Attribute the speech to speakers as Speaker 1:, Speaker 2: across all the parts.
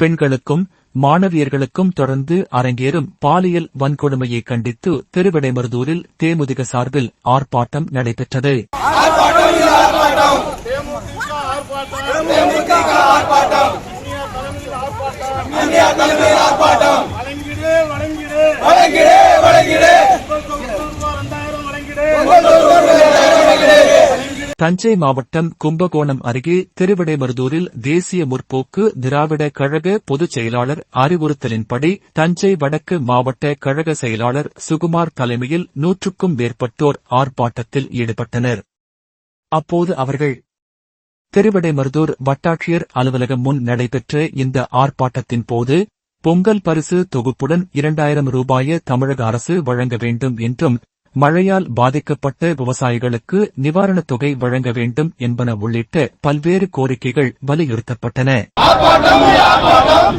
Speaker 1: பெண்களுக்கும் மாணவியர்களுக்கும் தொடர்ந்து அரங்கேறும் பாலியல் வன்கொடுமையை கண்டித்து திருவிடைமருதூரில் தேமுதிக சார்பில் ஆர்ப்பாட்டம் நடைபெற்றது.
Speaker 2: ஆர்ப்பாட்டம் வழங்கிடு
Speaker 3: வழங்கிடு வழங்கிடு
Speaker 2: ரெண்டாயிரம் வழங்கிடு
Speaker 1: தஞ்சை மாவட்டம் கும்பகோணம் அருகே திருவிடைமருதூரில் தேசிய முற்போக்கு திராவிட கழக பொதுச் செயலாளர் அறிவுறுத்தலின்படி தஞ்சை வடக்கு மாவட்ட கழக செயலாளர் சுகுமார் தலைமையில் நூற்றுக்கும் மேற்பட்டோர் ஆர்ப்பாட்டத்தில் ஈடுபட்டனர். அப்போது அவர்கள் திருவிடைமருதூர் வட்டாட்சியர் அலுவலகம் முன் நடைபெற்ற இந்த ஆர்ப்பாட்டத்தின் போது பொங்கல் பரிசு தொகுப்புடன் இரண்டாயிரம் ரூபாய தமிழக அரசு வழங்க வேண்டும் என்றும் மழையால் பாதிக்கப்பட்ட விவசாயிகளுக்கு நிவாரணத் தொகை வழங்க வேண்டும் என்பன உள்ளிட்ட பல்வேறு கோரிக்கைகள் வலியுறுத்தப்பட்டன.
Speaker 3: ஆர்ப்பாட்டம்
Speaker 2: ஆர்ப்பாட்டம்.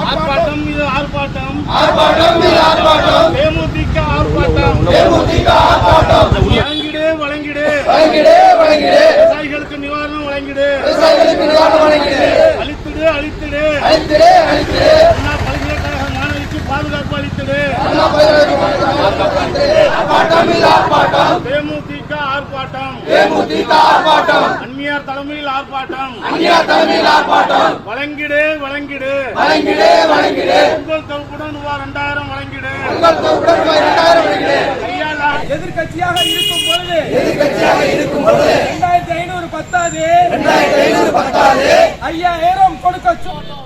Speaker 2: ஆர்ப்பாட்டம்
Speaker 3: ஆர்ப்பாட்டம் இது ஆர்ப்பாட்டம்
Speaker 2: தேமுதிக ஆர்ப்பாட்டம்
Speaker 3: தேமுதிக ஆர்ப்பாட்டம்
Speaker 2: வழங்கிடு வழங்கிடு
Speaker 3: வழங்கிடு வழங்கிடு
Speaker 2: விவசாயிகளுக்கு நிவாரணம் வழங்கிடு
Speaker 3: விவசாயிகளுக்கு நிவாரணம் வழங்கிடு.
Speaker 2: அளித்திடு அளித்திடு
Speaker 3: அழித்திடு அழித்திடு.
Speaker 2: அண்ணா பல்கலைக்கழக மாணவிக்கு பாதுகாப்பு அளித்திடு.
Speaker 3: அண்ணா பல்கலைக்கழக ஆர்ப்பாட்டம் இது ஆர்ப்பாட்டம்.
Speaker 2: தேமுதிக ஆர்ப்பாட்டம்.
Speaker 3: தேமுதிக ஆர்ப்பாட்டம்.
Speaker 2: அந்நியார் தலைமையில் ஆர்ப்பாட்டம்.
Speaker 3: அந்நியார் தலைமையில் ஆர்ப்பாட்டம்.
Speaker 2: வழங்கிடு வழங்கிடு.
Speaker 3: வழங்கிடு வழங்கிடு.
Speaker 2: உங்கள் தொகுப்புடன் ரூபாய் ரெண்டாயிரம் வழங்கிடு.
Speaker 3: உங்கள் தொகுப்புடன் ரூபாய் இரண்டாயிரம் வழங்கிடு.
Speaker 4: எதிர்கட்சியாக இருக்கும் பொழுது
Speaker 3: எதிர்கட்சியாக இருக்கும் பொழுது பத்தாது.
Speaker 4: ஐயாயிரம் கொடுக்க சொன்னோம்